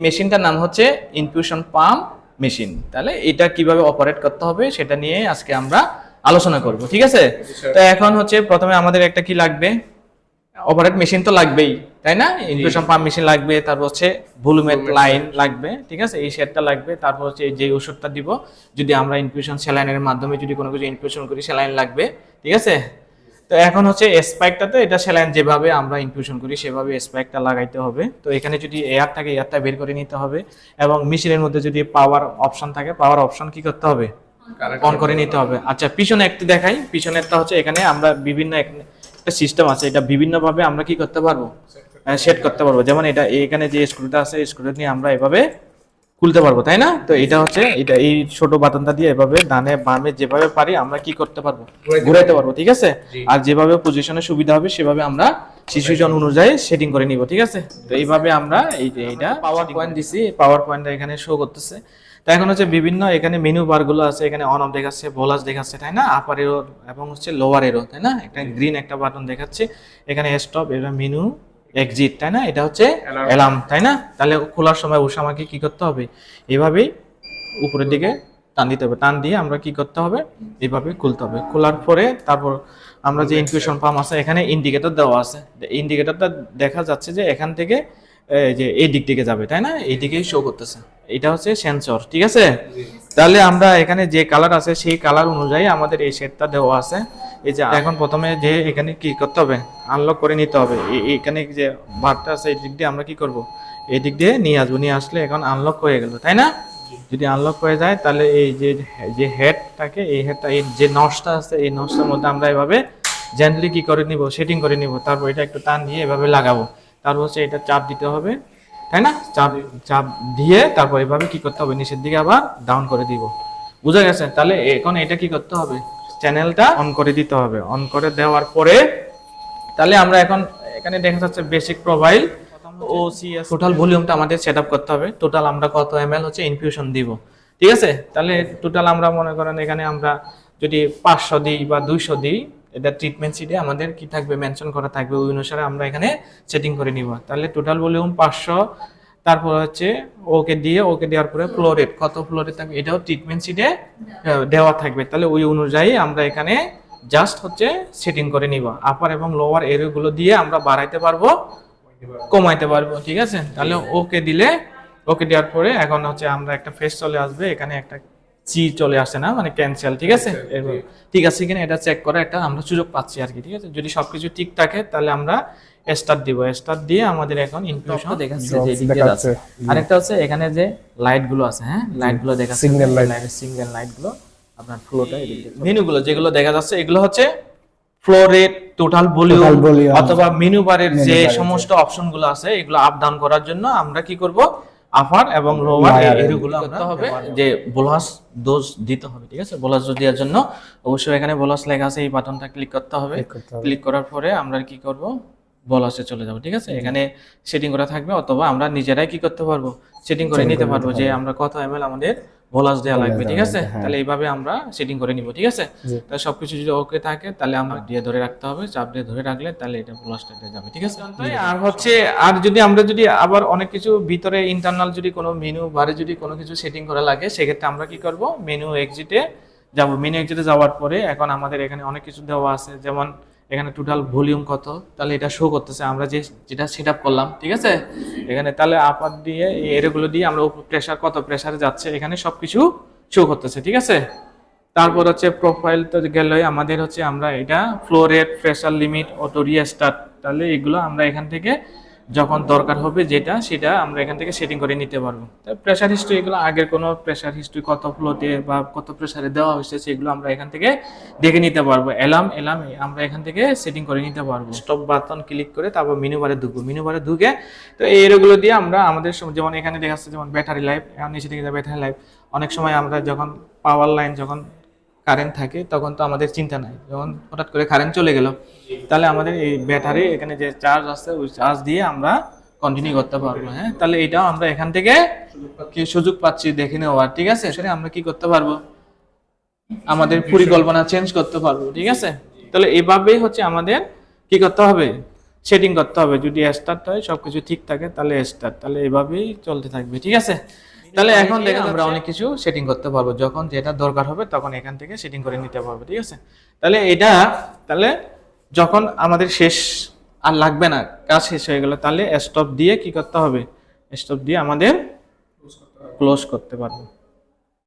মেশিনটার নাম হচ্ছে ইনফিউশন পাম্প মেশিন তাহলে এটা কীভাবে অপারেট করতে হবে সেটা নিয়ে আজকে আমরা আলোচনা করব ঠিক আছে? তো এখন হচ্ছে প্রথমে আমাদের একটা কি লাগবে? অপারেট মেশিন তো লাগবেই তাই না? ইনফিউশন পাম্প মেশিন লাগবে তারপর হচ্ছে ভুলুমেট লাইন লাগবে ঠিক আছে? এই সেটটা লাগবে তারপর হচ্ছে যে ওষুধটা দিব যদি আমরা ইনফিউশন স্যালাইনের মাধ্যমে যদি কোনো কিছু ইনফিউশন করি স্যালাইন লাগবে ঠিক আছে? তো এখন হচ্ছে স্পাইকটা তো এটা স্যালাইন যেভাবে আমরা ইনফিউশন করি সেভাবে স্পাইকটা লাগাইতে হবে। তো এখানে যদি এয়ার থাকে এয়ারটা বের করে নিতে হবে এবং মেশিনের মধ্যে যদি পাওয়ার অপশন থাকে পাওয়ার অপশন কি করতে হবে? অন করে নিতে হবে। আচ্ছা পিছনে একটু দেখাই। পিছনেরটা হচ্ছে এখানে আমরা বিভিন্ন একটা সিস্টেম আছে এটা বিভিন্নভাবে আমরা কি করতে পারব? সেট করতে পারব। যেমন এটা এখানে যে স্ক্রুটা আছে স্ক্রুটা নিয়ে আমরা এভাবে খুলতে পারব তাই না? তো এটা হচ্ছে এটা এই ছোট বাটনটা দিয়ে এভাবে ডানে বামে যেভাবে পারি আমরা কি করতে পারব? ঘুরাইতে পারব। ঠিক আছে? আর যেভাবে পজিশনে সুবিধা হবে সেভাবে আমরা শিশুজন অনুযায়ী সেটিং করে নিব ঠিক আছে? তো এইভাবে আমরা এই যে এটা পাওয়ার পয়েন্ট দিছি। পাওয়ার পয়েন্টটা এখানে শো করতেছে। তো এখন হচ্ছে বিভিন্ন এখানে মেনু বারগুলো আছে এখানে অন অফ দেখাচ্ছে ভোলাস দেখাচ্ছে তাই না? আপার এরো এবং হচ্ছে লোয়ার এরো তাই না? একটা গ্রিন একটা বাটন দেখাচ্ছে। এখানে স্টপ এটা মেনু এক্সিট তাই না? এটা হচ্ছে অ্যালার্ম তাই না? তাহলে খোলার সময় ওসে আমাকে কি করতে হবে? এভাবেই উপরের দিকে টান দিতে হবে। টান দিয়ে আমরা কি করতে হবে? এইভাবে খুলতে হবে। খোলার পরে তারপর আমরা যে ইনফিউশন পাম্প আছে এখানে ইন্ডিকেটর দেওয়া আছে। ইন্ডিকেটরটা দেখা যাচ্ছে যে এখান থেকে যে এই দিক থেকে যাবে তাই না? এই দিকেই শো করতেছে। এটা হচ্ছে সেন্সর ঠিক আছে? তাহলে আমরা এখানে যে কালার আছে সেই কালার অনুযায়ী আমাদের এই সেটটা দেওয়া আছে। এই যে এখন প্রথমে যে এখানে কি করতে হবে? আনলক করে নিতে হবে। এখানে যে বারটা আছে এই দিক দিয়ে আমরা কি করব? এই দিক দিয়ে নিয়ে আসব। নিয়ে আসলে এখন আনলক হয়ে গেল তাই না? যদি আনলক হয়ে যায় তাহলে এই যে যে হেডটাকে এই হেডটা এই যে নসটা আছে এই নসটার মধ্যে আমরা এভাবে জেন্টলি কি করে নিব? সেটিং করে নিব। তারপর এটা একটু টান দিয়ে এভাবে লাগাবো। তারপর হচ্ছে এটা চাপ দিতে হবে তাই না? চাপ চাপ দিয়ে তারপর এভাবে কি করতে হবে? নিচের দিকে আবার ডাউন করে দিব। বুঝা গেছে? তাহলে এখন এটা কি করতে হবে? চ্যানেলটা অন করে দিতে হবে। অন করে দেওয়ার পরে তাহলে আমরা এখন এখানে দেখা যাচ্ছে বেসিক প্রোফাইল ও সিএস টোটাল ভলিউমটা আমাদের সেট আপ করতে হবে। টোটাল আমরা কত এমএল হচ্ছে ইনফিউশন দিব। ঠিক আছে? তাহলে টোটাল আমরা মনে করেন এখানে আমরা যদি পাঁচশো দিই বা দুইশো দিই এটা ট্রিটমেন্ট সিটে আমাদের কি থাকবে? মেনশন করা থাকবে। ওই অনুসারে আমরা এখানে সেটিং করে নিব। তাহলে টোটাল ভলিউম পাঁচশো তারপর হচ্ছে ওকে দিয়ে, ওকে দেওয়ার পরে ফ্লোরেট কত ফ্লোরেট থাকবে? এটাও ট্রিটমেন্ট সিটে দেওয়া থাকবে। তাহলে ওই অনুযায়ী আমরা এখানে জাস্ট হচ্ছে সেটিং করে নিব। আপার এবং লোয়ার এরিয়াগুলো দিয়ে আমরা বাড়াইতে পারব, কমাইতে পারব, ঠিক আছে? তাহলে ওকে দিলে, ওকে দেওয়ার পরে এখন হচ্ছে আমরা একটা ফেস চলে আসবে, এখানে একটা চি চলে আসে না মানে ক্যান্সেল ঠিক আছে? ঠিক আছে কিনা এটা চেক করা একটা আমরা সুযোগ পাচ্ছি আর কি ঠিক আছে? যদি সবকিছু ঠিক থাকে তাহলে আমরা স্টার্ট দিব। স্টার্ট দিয়ে আমাদের এখন ইনফিউশন দেখাচ্ছে যে এদিক। যাচ্ছে। আরেকটা হচ্ছে এখানে যে লাইটগুলো আছে হ্যাঁ? লাইটগুলো দেখাচ্ছে। Light। লাইট সিঙ্গেল লাইটগুলো আপনার ফ্লোটা মেনু গুলো যেগুলো দেখা যাচ্ছে এগুলো হচ্ছে ফ্লো রেট টোটাল ভলিউম অথবা মেনু বারের যে বারের যে- সমস্ত অপশনগুলো আছে এগুলো আপ ডাউন করার জন্য আমরা কি করব? আপার এবং লোয়ার এইগুলো এগুলো করতে হবে যে বোলাস ডোজ দিতে হবে ঠিক আছে? বোলাস ডোজ দেওয়ার জন্য অবশ্যই এখানে বোলাস লেখা আছে এই বাটনটা ক্লিক করতে হবে। Click করতে হবে। ক্লিক করার পরে আমরা কি করব? বোলাসে চলে যাব ঠিক আছে? এখানে সেটিং করা থাকবে অথবা আমরা নিজেরাই কি করতে পারব? সেটিং করে নিতে পারব যে আমরা কত এমএল আমাদের বলাস দেওয়া লাগবে ঠিক আছে? তাহলে এইভাবে আমরা সেটিং করে নিব ঠিক আছে। তাহলে সবকিছু যদি ওকে থাকে তাহলে আমরা দিয়ে ধরে রাখতে হবে চাপ দিয়ে ধরে রাখলে তাহলে এটা বলাসটা দিয়ে যাবে ঠিক আছে? আর হচ্ছে আর যদি আমরা যদি আবার অনেক কিছু ভিতরে ইন্টারনাল যদি কোনো মেনু বারে যদি কোনো কিছু সেটিং করা লাগে সেক্ষেত্রে আমরা কি করব? মেনু এক্সিটে যাব। মেনু এক্সিটে যাওয়ার পরে এখন আমাদের এখানে অনেক কিছু দেওয়া আছে যেমন এখানে টোটাল ভলিউম কত? তাহলে এটা শো করতেছে। আমরা যে যেটা সেট করলাম, ঠিক আছে? এখানে তাহলে আপার দিয়ে এরগুলো দিয়ে আমরা প্রেশার কত প্রেশারে যাচ্ছে, এখানে সব কিছু শো করতেছে, ঠিক আছে? তারপর হচ্ছে প্রোফাইল তো গেল, আমাদের হচ্ছে আমরা এটা flow rate pressure limit auto restart তাহলে এগুলো আমরা এখান থেকে যখন দরকার হবে যেটা, সেটা আমরা এখান থেকে সেটিং করে নিতে পারব। প্রেসার হিস্ট্রি এগুলো আগের কোনো প্রেশার হিস্ট্রি কত ফ্লোতে বা কত প্রেশারে দেওয়া হয়েছে, সেগুলো আমরা এখান থেকে দেখে নিতে পারব। অ্যালার্ম অ্যালার্ম আমরা এখান থেকে সেটিং করে নিতে পারব। স্টপ বাটন ক্লিক করে তারপর মেনু বারে ঢুকবো। মেনু ঢুকে তো এই এরগুলো দিয়ে আমরা আমাদের যেমন এখানে দেখাচ্ছে যেমন ব্যাটারি লাইফ এখন নিচে দিকে ব্যাটারি লাইফ অনেক সময় আমরা যখন পাওয়ার লাইন যখন কারেন্ট থাকে, তখন তো আমাদের চিন্তা নাই। যখন হঠাৎ করে কারেন্ট চলে গেল তাহলে আমাদের এই ব্যাটারি এখানে যে চার্জ আছে ওই চার্জ দিয়ে আমরা কন্টিনিউ করতে পারব হ্যাঁ? তাহলে এটাও আমরা এখান থেকে কি সুযোগ পাচ্ছি দেখে নেওয়ার ঠিক আছে? সেটা আমরা কি করতে পারব? আমাদের পরিকল্পনা চেঞ্জ করতে পারব ঠিক আছে? তাহলে এভাবেই হচ্ছে আমাদের কি করতে হবে? সেটিং করতে হবে। যদি স্টার্ট হয় সবকিছু ঠিক থাকে তাহলে স্টার্ট তাহলে এভাবেই চলতে থাকবে ঠিক আছে? তাহলে এখন দেখেন আমরা অনেক কিছু সেটিং করতে পারব। যখন যেটা দরকার হবে তখন এখান থেকে সেটিং করে নিতে পারব ঠিক আছে? তাহলে এটা তাহলে যখন আমাদের শেষ আর লাগবে না, কাজ শেষ হয়ে গেল, তাহলে স্টপ দিয়ে কি করতে হবে? স্টপ দিয়ে আমাদের ক্লোজ করতে পারব